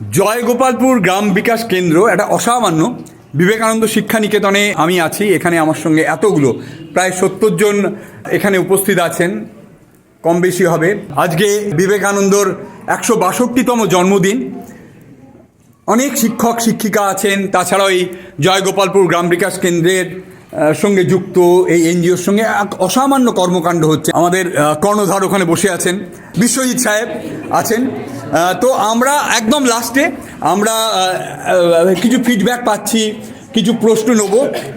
জয়গোপালপুর গ্রাম বিকাশ কেন্দ্র, একটা অসামান্য বিবেকানন্দ শিক্ষা নিকেতনে আমি আছি। এখানে আমার সঙ্গে এতগুলো, প্রায় সত্তর জন এখানে উপস্থিত আছেন, কম বেশি হবে। আজকে বিবেকানন্দর একশো বাষট্টিতম জন্মদিন। অনেক শিক্ষক, শিক্ষিকা আছেন, তাছাড়াও এই জয়গোপালপুর গ্রাম বিকাশ কেন্দ্রের সঙ্গে যুক্ত এই এনজিওর সঙ্গে এক অসামান্য কর্মকাণ্ড হচ্ছে। আমাদের কর্ণধার ওখানে বসে আছেন। বিশ্বজিৎ সাহেব আছেন। তো আমরা একদম লাস্টে আমরা কিছু ফিডব্যাক পাচ্ছি কিছু প্রশ্ন নেব।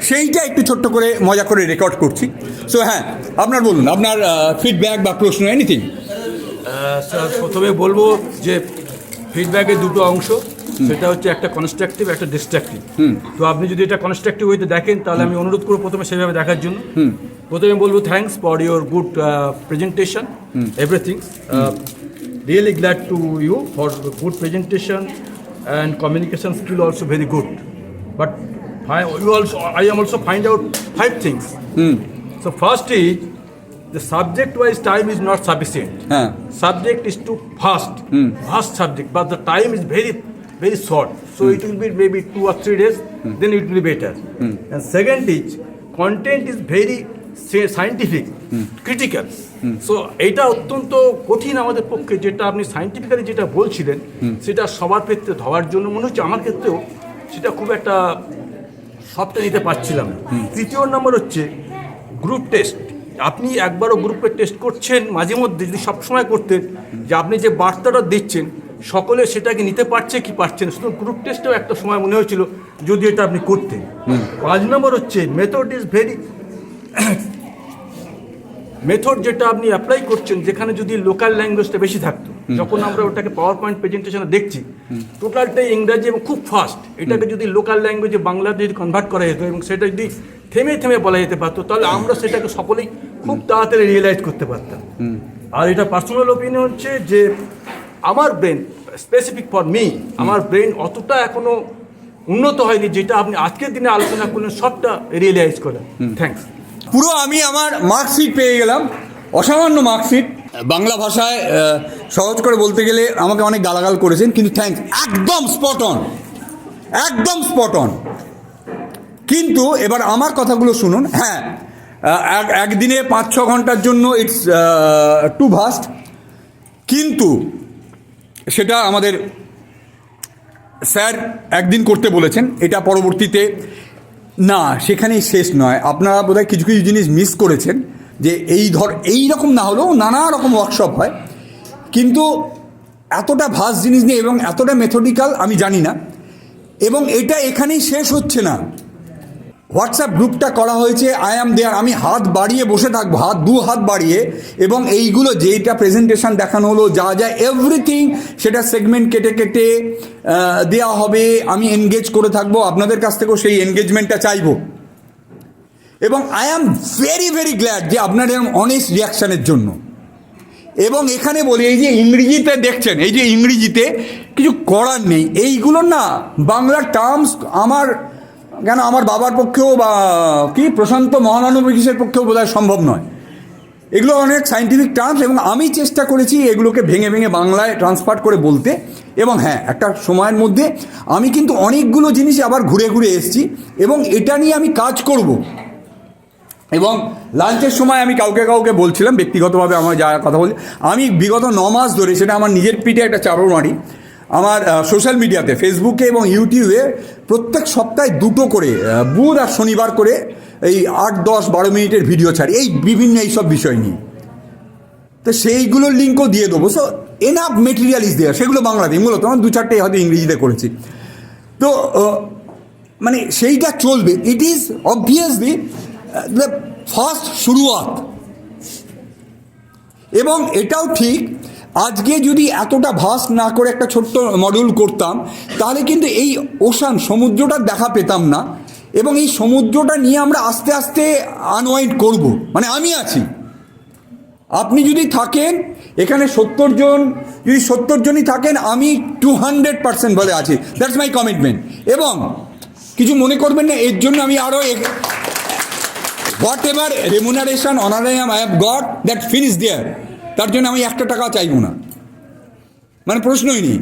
সেইটা একটু ছোট্ট করে মজা করে রেকর্ড করছি। সো হ্যাঁ আপনার বলুন আপনার ফিডব্যাক বা প্রশ্ন এনিথিং স্যার প্রথমে বলব যে ফিডব্যাকের দুটো অংশ। সেটা হচ্ছে একটা কনস্ট্রাকটিভ একটা ডিস্ট্রাকটিভ তো আপনি যদি এটা কনস্ট্রাকটিভ হইতে দেখেন তাহলে আমি অনুরোধ করব প্রথমে সেভাবে দেখার জন্য। প্রথমে বলব thanks for your good presentation everything really glad to you for good presentation and communication skill also very good. But I, you also, I am also find out five things. Hmm. So first is the subject wise time is not sufficient. Huh. Subject is too fast, hmm. fast subject, but the time is very, very short. So hmm. it will be maybe two or three days, then it will be better. And second is content is very scientific. Critical. So এটা অত্যন্ত কঠিন আমাদের পক্ষে যেটা আপনি scientifically যেটা বলছিলেন সেটা সবার ক্ষেত্রে ধরার জন্য মনে হচ্ছে আমার ক্ষেত্রেও সেটা খুব একটা সবটা নিতে পারছিলাম না। তৃতীয় নম্বর হচ্ছে গ্রুপ টেস্ট আপনি একবারও গ্রুপে টেস্ট করছেন মাঝে মধ্যে যদি সবসময় করতেন যে আপনি যে বার্তাটা দিচ্ছেন সকলে সেটাকে নিতে পারছে কি পারছে না? শুধু গ্রুপ টেস্টেও একটা সময় মনে হয়েছিল যদি এটা আপনি করতেন। পাঁচ নম্বর হচ্ছে মেথড ইজ ভেরি মেথড যেটা আপনি অ্যাপ্লাই করছেন যেখানে যদি লোকাল ল্যাঙ্গুয়েজটা বেশি থাকতো যখন আমরা ওটাকে পাওয়ার পয়েন্ট প্রেজেন্টেশনে দেখছি টোটালটাই ইংরাজি এবং খুব ফাস্ট এটাকে যদি লোকাল ল্যাঙ্গুয়েজে বাংলাতে যদি কনভার্ট করা যেত এবং সেটা যদি থেমে থেমে বলা যেতে পারতো তাহলে আমরা সেটাকে সকলেই খুব তাড়াতাড়ি রিয়েলাইজ করতে পারতাম। আর এটা পার্সোনাল ওপিনিয়ন হচ্ছে যে আমার ব্রেন স্পেসিফিক ফর মি আমার ব্রেন অতটা এখনও উন্নত হয়নি যেটা আপনি আজকের দিনে আলোচনা করলেন সবটা রিয়েলাইজ করেন। থ্যাংকস পুরো আমি আমার মার্কশিট পেয়ে গেলাম। অসামান্য মার্কশিট বাংলা ভাষায় সহজ করে বলতে গেলে আমাকে অনেক গালাগাল করেছেন, কিন্তু থ্যাংকস একদম স্পট অন একদম স্পট অন কিন্তু এবার আমার কথাগুলো শুনুন। হ্যাঁ এক- একদিনে পাঁচ ছ ঘণ্টার জন্য ইটস টু ভাস্ট কিন্তু সেটা আমাদের স্যার একদিন করতে বলেছেন। এটা পরবর্তীতে না, সেখানেই শেষ নয়। আপনারা বোধহয় কিছু কিছু জিনিস মিস করেছেন, যে এই ধর, এই রকম না হলেও নানা রকম ওয়ার্কশপ হয়। কিন্তু এতটা ভাস জিনিস নিয়ে এবং এতটা মেথডিক্যাল আমি জানি না। এবং এটা এখানেই শেষ হচ্ছে না। হোয়াটসঅ্যাপ গ্রুপটা করা হয়েছে আই অ্যাম দেয়ার আমি হাত বাড়িয়ে বসে থাকব, হাত দু হাত বাড়িয়ে, এবং এইগুলো যেইটা প্রেজেন্টেশন দেখানো হলো, যা যা এভরিথিং সেটা সেগমেন্ট কেটে কেটে দেওয়া হবে। আমি এনগেজ করে থাকব, আপনাদের কাছ থেকেও সেই এনগেজমেন্টটা চাইব। এবং I am very very glad যে আপনার এরকম অনেস্ট রিয়াকশানের জন্য। এবং এখানে বলি, এই যে ইংরেজিতে দেখছেন, এই যে ইংরেজিতে কিছু করার নেই। এইগুলো না বাংলা টার্মস আমার কেন আমার বাবার পক্ষেও বা কি? প্রশান্ত মহানবিশের পক্ষেও বোধহয় সম্ভব নয়। এগুলো অনেক সাইন্টিফিক টার্মস এবং আমি চেষ্টা করেছি এগুলোকে ভেঙে ভেঙে বাংলায় ট্রান্সফার করে বলতে। এবং হ্যাঁ একটা সময়ের মধ্যে আমি কিন্তু অনেকগুলো জিনিস আবার ঘুরে ঘুরে এসেছি এবং এটা নিয়ে আমি কাজ করব। এবং লাঞ্চের সময় আমি কাউকে কাউকে বলছিলাম, ব্যক্তিগতভাবে আমার যা কথা বলি, আমি বিগত ন মাস ধরে সেটা আমার নিজের পিঠে একটা চাপড় মারি আমার সোশ্যাল মিডিয়াতে ফেসবুকে এবং ইউটিউবে প্রত্যেক সপ্তাহে দুটো করে বুধ আর শনিবার করে এই আট, দশ, বারো মিনিটের ভিডিও ছাড়ি। এই বিভিন্ন এইসব বিষয় নিয়ে। তো সেইগুলোর লিঙ্কও দিয়ে দেবো। সো এনাফ মেটেরিয়াল ইস দেওয়া সেগুলো বাংলাতে মূলত আমার দু চারটে হয়তো ইংরেজিতে করেছি। তো মানে সেইটা চলবে। It is obviously the first শুরুয়াত। এবং এটাও ঠিক আজকে যদি এতটা ভাস না করে একটা ছোট্ট মডিউল করতাম, তাহলে কিন্তু এই ওশান সমুদ্রটা দেখা পেতাম না এবং এই সমুদ্রটা নিয়ে আমরা আস্তে আস্তে আনওয়াইন্ড করব। মানে আমি আছি। আপনি যদি থাকেন, এখানে সত্তর জন, যদি সত্তর জনই থাকেন, আমি টু হান্ড্রেড পার্সেন্ট বলে আছি। দ্যাটস মাই কমিটমেন্ট এবং কিছু মনে করবেন না, এর জন্য আমি আরও whatever remuneration honorarium I have got that finish there তার জন্য আমি একটা টাকা চাইব না। মানে প্রশ্নই নেই।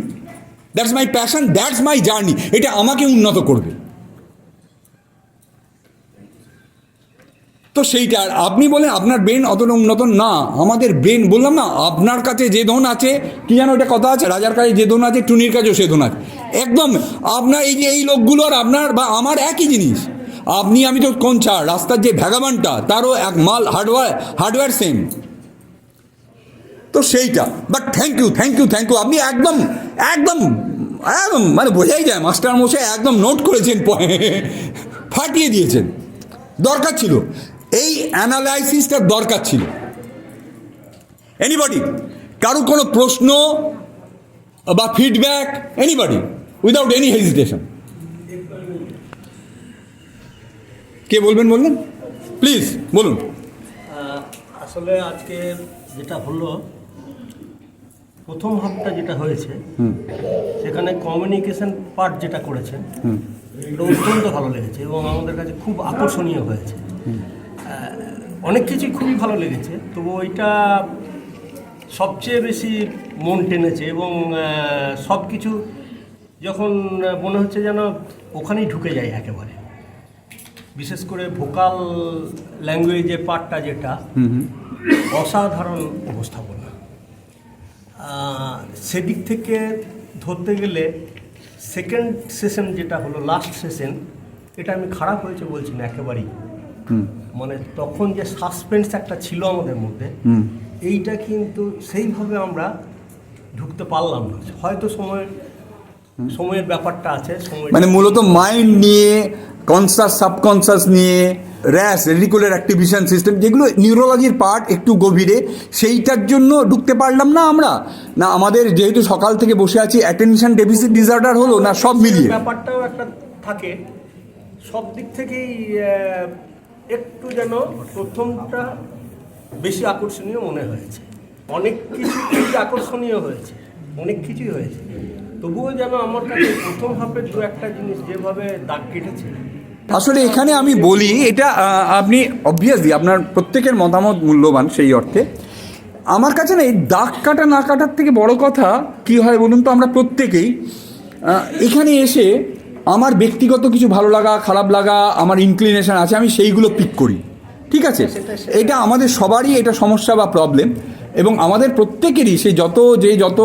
That's my passion that's my journey এটা আমাকে উন্নত করবে। তো সেইটা আর আপনি বলেন, আপনার ব্রেন অতটা উন্নত? না, আমাদের ব্রেন বললাম না, আপনার কাছে যে ধন আছে, কি জানো ওটা কথা আছে? রাজার কাছে যে ধন আছে, টুনির কাছেও সে ধন আছে। একদম, আপনার এই যে, এই লোকগুলো আর আপনার বা আমার একই জিনিস। আপনি, আমি তো কোন ছাড়, রাস্তার যে ভ্যাগাবানটা, তারও এক মাল হার্ডওয়্যার হার্ডওয়্যার সেম তো সেইটা। But thank you thank you thank you আপনি একদম একদম একদম মানে বোঝাই যায়। মাস্টার মশাই একদম নোট করেছেন ফাটিয়ে দিয়েছেন। দরকার ছিল। এই অ্যানালাইসিসটা দরকার ছিল। এনিবডি কারও কোনো প্রশ্ন বা feedback anybody without any hesitation কে বলবেন বললেন? প্লিজ বলুন। আসলে আজকে যেটা হলো প্রথম হাফটা যেটা হয়েছে সেখানে কমিউনিকেশন পার্ট যেটা করেছেন এটা অত্যন্ত ভালো লেগেছে এবং আমাদের কাছে খুব আকর্ষণীয় হয়েছে। অনেক কিছুই খুবই ভালো লেগেছে তবু ওইটা সবচেয়ে বেশি মন টেনেছে এবং সব কিছু যখন মনে হচ্ছে যেন ওখানেই ঢুকে যায় একেবারে। বিশেষ করে ভোকাল ল্যাঙ্গুয়েজের পার্টটা যেটা অসাধারণ উপস্থাপনা। সেদিক থেকে ধরতে গেলে সেকেন্ড সেশন যেটা হলো লাস্ট সেশন এটা আমি খারাপ হয়েছে বলছি না একেবারেই। মানে তখন যে সাসপেন্স একটা ছিল আমাদের মধ্যে এইটা কিন্তু সেইভাবে আমরা ঢুকতে পারলাম না। হয়তো সময় সময়ের ব্যাপারটা আছে সময় মানে মূলত মাইন্ড নিয়ে কনসাস সাবকনসাস নিয়ে র্যাশ রেডিকুলার অ্যাক্টিভিশন সিস্টেম যেগুলো নিউরোলজির পার্ট একটু গভীরে সেইটার জন্য ঢুকতে পারলাম না আমরা। না আমাদের যেহেতু সকাল থেকে বসে আছি অ্যাটেনশন ডেফিসিট ডিসঅর্ডার হলো না সব মিলিয়ে। ব্যাপারটাও একটা থাকে। সব দিক থেকেই একটু যেন প্রথমটা বেশি আকর্ষণীয় মনে হয়েছে। অনেক কিছু আকর্ষণীয় হয়েছে। অনেক কিছুই হয়েছে। তবুও যেন আমার কাছে প্রথম হাফের দু একটা জিনিস যেভাবে দাগ কেটেছে। আসলে এখানে আমি বলি এটা আপনি অবভিয়াসলি আপনার প্রত্যেকের মতামত মূল্যবান সেই অর্থে। আমার কাছে না এই দাগ কাটা না কাটার থেকে বড় কথা কি হয় বলুন তো আমরা প্রত্যেকেই এখানে এসে আমার ব্যক্তিগত কিছু ভালো লাগা খারাপ লাগা আমার ইনক্লিনেশন আছে আমি সেইগুলো পিক করি। ঠিক আছে? এটা আমাদের সবারই এটা সমস্যা বা প্রবলেম এবং আমাদের প্রত্যেকেরই সে যত, যে যত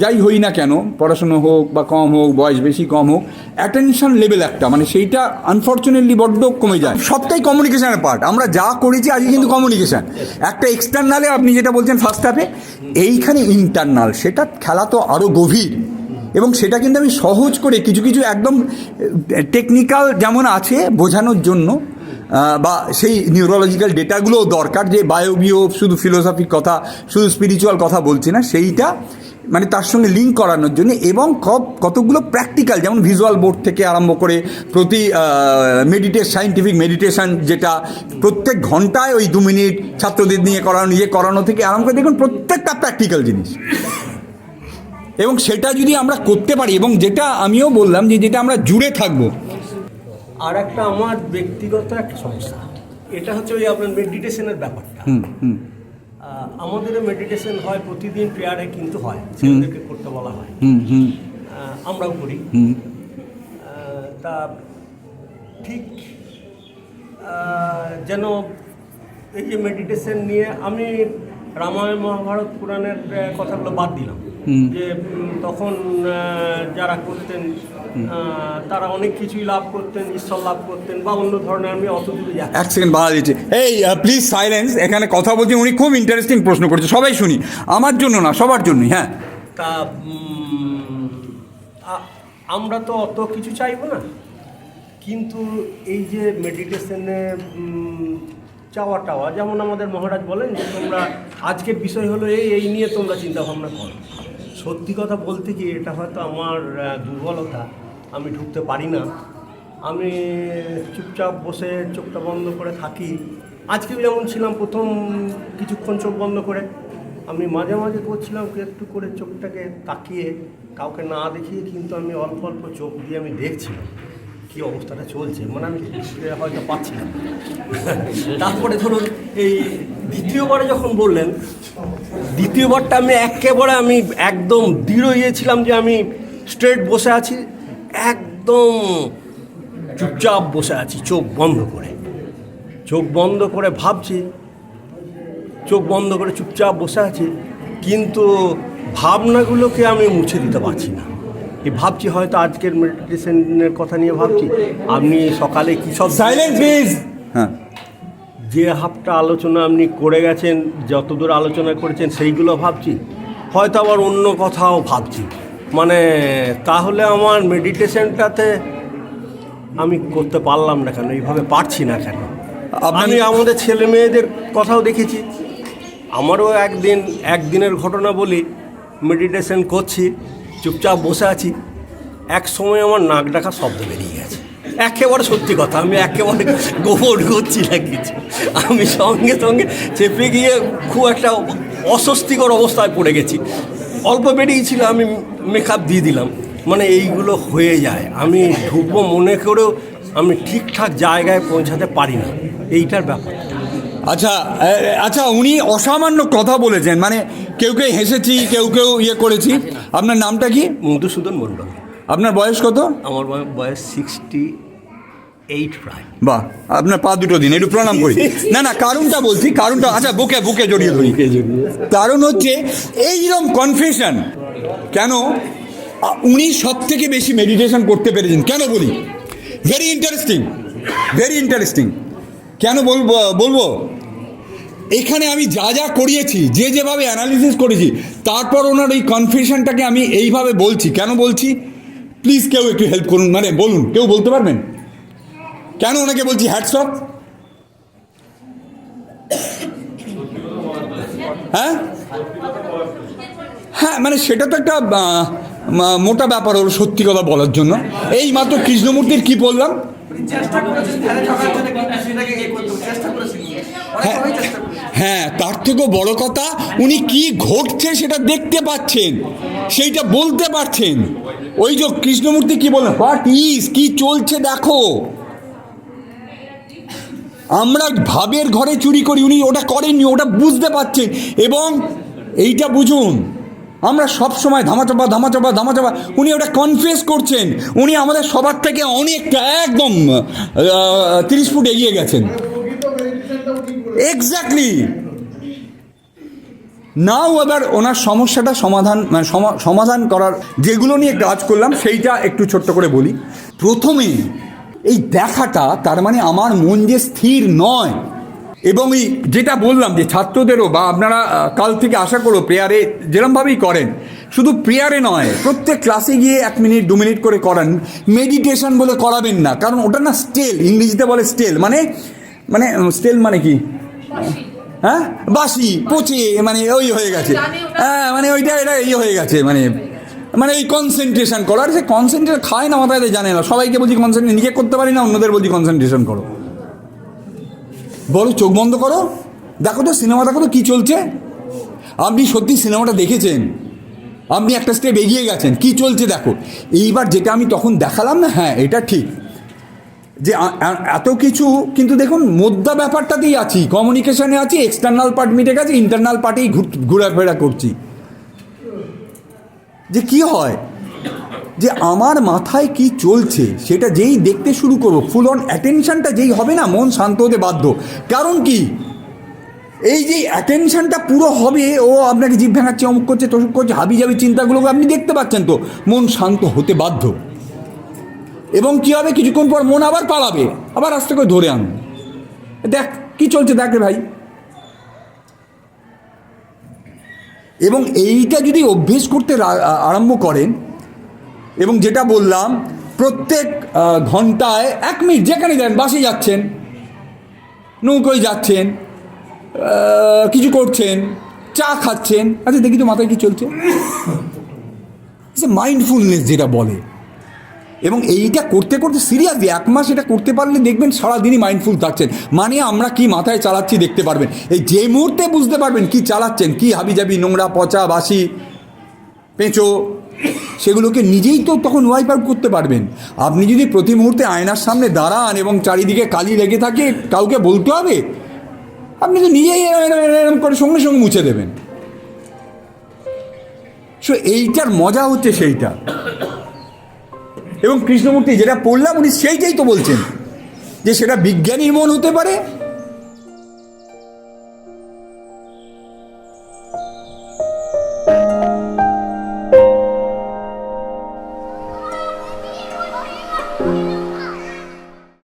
যাই হই না কেন, পড়াশুনো হোক বা কম হোক, বয়স বেশি কম হোক অ্যাটেনশন লেভেল একটা মানে সেইটা আনফর্চুনেটলি বড্ড কমে যায়। সবটাই কমিউনিকেশনের পার্ট আমরা যা করেছি আজকে কিন্তু কমিউনিকেশান একটা এক্সটার্নালে আপনি যেটা বলছেন ফার্স্ট হাফে এইখানে ইন্টারনাল সেটা খেলা তো আরও গভীর। এবং সেটা কিন্তু আমি সহজ করে কিছু কিছু একদম টেকনিক্যাল যেমন আছে বোঝানোর জন্য বা সেই নিউরোলজিক্যাল ডেটাগুলোও দরকার যে বায়োবিও শুধু ফিলোসফিক কথা, শুধু স্পিরিচুয়াল কথা বলছি না, সেইটা মানে তার সঙ্গে লিঙ্ক করানোর জন্য এবং কতগুলো প্র্যাকটিক্যাল যেমন ভিজুয়াল বোর্ড থেকে আরম্ভ করে প্রতি মেডিটেশ সাইন্টিফিক মেডিটেশন যেটা প্রত্যেক ঘন্টায় ওই দু মিনিট ছাত্রদের নিয়ে করানো নিজে করানো থেকে আরম্ভ করে দেখুন প্রত্যেকটা প্র্যাকটিক্যাল জিনিস। এবং সেটা যদি আমরা করতে পারি, এবং যেটা আমিও বললাম যে যেটা আমরা জুড়ে থাকব আর একটা আমার ব্যক্তিগত একটা সমস্যা। এটা হচ্ছে ওই আপনার মেডিটেশনের ব্যাপারটা। আমাদের মেডিটেশন হয় প্রতিদিন প্রেয়ারে কিন্তু হয় ছেলেদেরকে করতে বলা হয়। আমরাও করি। তা ঠিক যেন এই যে মেডিটেশন নিয়ে আমি রামায়ণ মহাভারত পুরাণের কথাগুলো বাদ দিলাম। যে তখন যারা করতেন তারা অনেক কিছুই লাভ করতেন ঈশ্বর লাভ করতেন বা অন্য ধরনের আমি অত দূরে যাচ্ছি এক সেকেন্ড বাধা দিচ্ছে। এই প্লিজ সাইলেন্স এখানে কথা বলছি উনি খুব ইন্টারেস্টিং প্রশ্ন করেছে। সবাই শুনি। আমার জন্য না সবার জন্যই হ্যাঁ। তা আমরা তো অত কিছু চাইব না। কিন্তু এই যে মেডিটেশনে চাওয়া টাওয়া যেমন আমাদের মহারাজ বলেন যে তোমরা আজকের বিষয় হলো এই এই নিয়ে তোমরা চিন্তা ভাবনা করো। সত্যি কথা বলতে কি এটা হয়তো আমার দুর্বলতা। আমি ঢুকতে পারি না। আমি চুপচাপ বসে চোখটা বন্ধ করে থাকি। আজকেও যেমন ছিলাম প্রথম কিছুক্ষণ চোখ বন্ধ করে। আমি মাঝে মাঝে করছিলাম একটু করে চোখটাকে তাকিয়ে, কাউকে না দেখিয়ে কিন্তু আমি অল্প অল্প চোখ দিয়ে আমি দেখছিলাম কি অবস্থাটা চলছে। মানে আমি হয়তো পাচ্ছি না। তারপরে ধরুন এই দ্বিতীয়বারে যখন বললেন, দ্বিতীয়বারটা আমি একেবারে আমি একদম দৃঢ় ইয়েছিলাম যে আমি স্ট্রেট বসে আছি। একদম চুপচাপ বসে আছি চোখ বন্ধ করে। চোখ বন্ধ করে ভাবছি চোখ বন্ধ করে চুপচাপ বসে আছি কিন্তু ভাবনাগুলোকে আমি মুছে দিতে পারছি না। এই ভাবছি হয়তো আজকের মেডিটেশনের কথা নিয়ে ভাবছি আপনি সকালে কী সব সাইলেন্ট প্লিজ হ্যাঁ। যে হাফটা আলোচনা আপনি করে গেছেন যতদূর আলোচনা করেছেন সেইগুলো ভাবছি। হয়তো আবার অন্য কথাও ভাবছি। মানে তাহলে আমার মেডিটেশনটাতে আমি করতে পারলাম না কেন? এইভাবে পারছি না কেন? আমি আমাদের ছেলে মেয়েদের কথাও দেখেছি। আমারও একদিন একদিনের ঘটনা বলি মেডিটেশন করছি চুপচাপ বসে আছি। এক সময় আমার নাক ডাকা শব্দ বেরিয়ে গেছে। একেবারে সত্যি কথা আমি একেবারে গোবর করছি না কিছু। আমি সঙ্গে সঙ্গে চেপে গিয়ে খুব একটা অস্বস্তিকর অবস্থায় পড়ে গেছি। অল্প বেরিয়েছিল আমি মেকআপ দিয়ে দিলাম। মানে এইগুলো হয়ে যায়। আমি ঢুকবো মনে করেও আমি ঠিকঠাক জায়গায় পৌঁছাতে পারি না। এইটার ব্যাপার। আচ্ছা আচ্ছা উনি অসামান্য কথা বলেছেন। মানে কেউ কেউ হেসেছি কেউ কেউ ইয়ে করেছি। আপনার নামটা কি? মধুসূদন মণ্ডল। আপনার বয়স কত? আমার বয়- বয়স সিক্সটি এইট প্রায় বাহ আপনার পা দুটো দিন একটু প্রণাম করি। না না কারণটা বলছি কারণটা আচ্ছা বুকে বুকে জড়িয়ে ধরি। কারণ হচ্ছে এইরকম কনফেশন কেন? উনি সব থেকে বেশি মেডিটেশন করতে পেরেছেন। কেন বলি? ভেরি ইন্টারেস্টিং ভেরি ইন্টারেস্টিং কেন বলব বলব? এখানে আমি যা যা করিয়েছি যে যেভাবে অ্যানালিসিস করেছি তারপর ওনার ওই কনফিউশনটাকে আমি এইভাবে বলছি। কেন বলছি? প্লিজ কেউ একটু হেল্প করুন মানে বলুন কেউ বলতে পারবেন? কেন ওনাকে বলছি হ্যাটসঅপ হ্যাঁ? হ্যাঁ মানে সেটা তো একটা মোটা ব্যাপার হলো সত্যি কথা বলার জন্য। এই মাত্র কৃষ্ণমূর্তির কি বললাম? হ্যাঁ হ্যাঁ তার থেকেও বড় কথা, উনি কি ঘটছে সেটা দেখতে পাচ্ছেন, সেইটা বলতে পারছেন। ওই যে কৃষ্ণমূর্তি কি বলেন হোয়াট ইজ কি চলছে দেখো। আমরা ভাবের ঘরে চুরি করি, উনি ওটা করেননি, ওটা বুঝতে পারছেন এবং এইটা বুঝুন, আমরা সব সময় ধামাচাপা ধামাচাপা ধামাচাপা, উনি ওটা কনফেস করছেন। উনি আমাদের সবার থেকে অনেকটা একদম তিরিশ ফুট এগিয়ে গেছেন। এক্স্যাক্টলি নাও এবার ওনার সমস্যাটা সমাধান মানে সমা- সমাধান করার যেগুলো নিয়ে কাজ করলাম, সেইটা একটু ছোট্ট করে বলি। প্রথমে এই দেখাটা তার মানে আমার মন যে স্থির নয়। এবং এই যেটা বললাম যে ছাত্রদেরও বা আপনারা কাল থেকে আশা করো প্রেয়ারে যেরমভাবেই করেন শুধু প্রেয়ারে নয় প্রত্যেক ক্লাসে গিয়ে এক মিনিট দু মিনিট করে করান। মেডিটেশন বলে করাবেন না কারণ ওটা না স্টেল ইংরেজিতে বলে স্টেল। মানে মানে স্টেল মানে কি? হ্যাঁ? বাসি পচে মানে ওই হয়ে গেছে। হ্যাঁ মানে ওইটা এটা ইয়ে হয়ে গেছে মানে মানে এই কনসেন্ট্রেশন করো। আর সে কনসেন্ট্রেশন খায় না, মাথায় জানে না। সবাইকে বলছি কনসেন্ট্রেট নিজে করতে পারি না, অন্যদের বলছি কনসেন্ট্রেশন করো। বলো, চোখ বন্ধ করো। দেখো তো সিনেমা, দেখো তো কী চলছে। আপনি সত্যি সিনেমাটা দেখেছেন? আপনি একটা স্টেপ এগিয়ে গেছেন, কি চলছে দেখো। এইবার যেটা আমি তখন দেখালাম না হ্যাঁ এটা ঠিক। যে এত কিছু, কিন্তু দেখুন, মোদ্দা ব্যাপারটাতেই আছি। কমিউনিকেশনে আছি এক্সটার্নাল পার্ট মিটে গেছে ইন্টারনাল পার্টেই ঘোরাফেরা করছি। যে কি হয়? যে আমার মাথায় কি চলছে সেটা যেই দেখতে শুরু করব ফুল অন অ্যাটেনশানটা যেই হবে না, মন শান্ত হতে বাধ্য। কারণ কি? এই যে অ্যাটেনশানটা পুরো হবে, ও আপনাকে জিভ ভেঙাচ্ছে, অমুক করছে, তসুক করছে, হাবি যাবি চিন্তাগুলোকে আপনি দেখতে পাচ্ছেন তো, মন শান্ত হতে বাধ্য। এবং কী হবে? কিছুক্ষণ পর মন আবার পালাবে, আবার আস্তে করে ধরে আনবে। দেখ, কি চলছে, দেখ রে ভাই। এবং এইটা যদি অভ্যেস করতে আরম্ভ করেন এবং যেটা বললাম প্রত্যেক ঘন্টায় এক মিনিট যেখানে যান বাসে যাচ্ছেন নৌকোয় যাচ্ছেন কিছু করছেন চা খাচ্ছেন আচ্ছা দেখি তো মাথায় কি চলছে। মাইন্ডফুলনেস যেটা বলে। এবং এইটা করতে করতে সিরিয়াসলি এক মাস এটা করতে পারলে দেখবেন সারাদিনই মাইন্ডফুল থাকছেন। মানে আমরা কি মাথায় চালাচ্ছি দেখতে পারবেন। এই যে মুহূর্তে বুঝতে পারবেন কি চালাচ্ছেন, কি হাবিজাবি, নোংরা, পচা, বাসি, পেঁচো, সেগুলোকে নিজেই তো তখন ওয়াইপ আউট করতে পারবেন। আপনি যদি প্রতি মুহূর্তে আয়নার সামনে দাঁড়ান এবং চারিদিকে কালি লেগে থাকে, কাউকে বলতে হবে? আপনি তো নিজেই এরম করে সঙ্গে সঙ্গে মুছে দেবেন। সো এইটার মজা হচ্ছে সেইটা। এবং কৃষ্ণমূর্তি যেটা পড়লাম উনি সেইটাই তো বলছেন যে সেটা বিজ্ঞানীর মন হতে পারে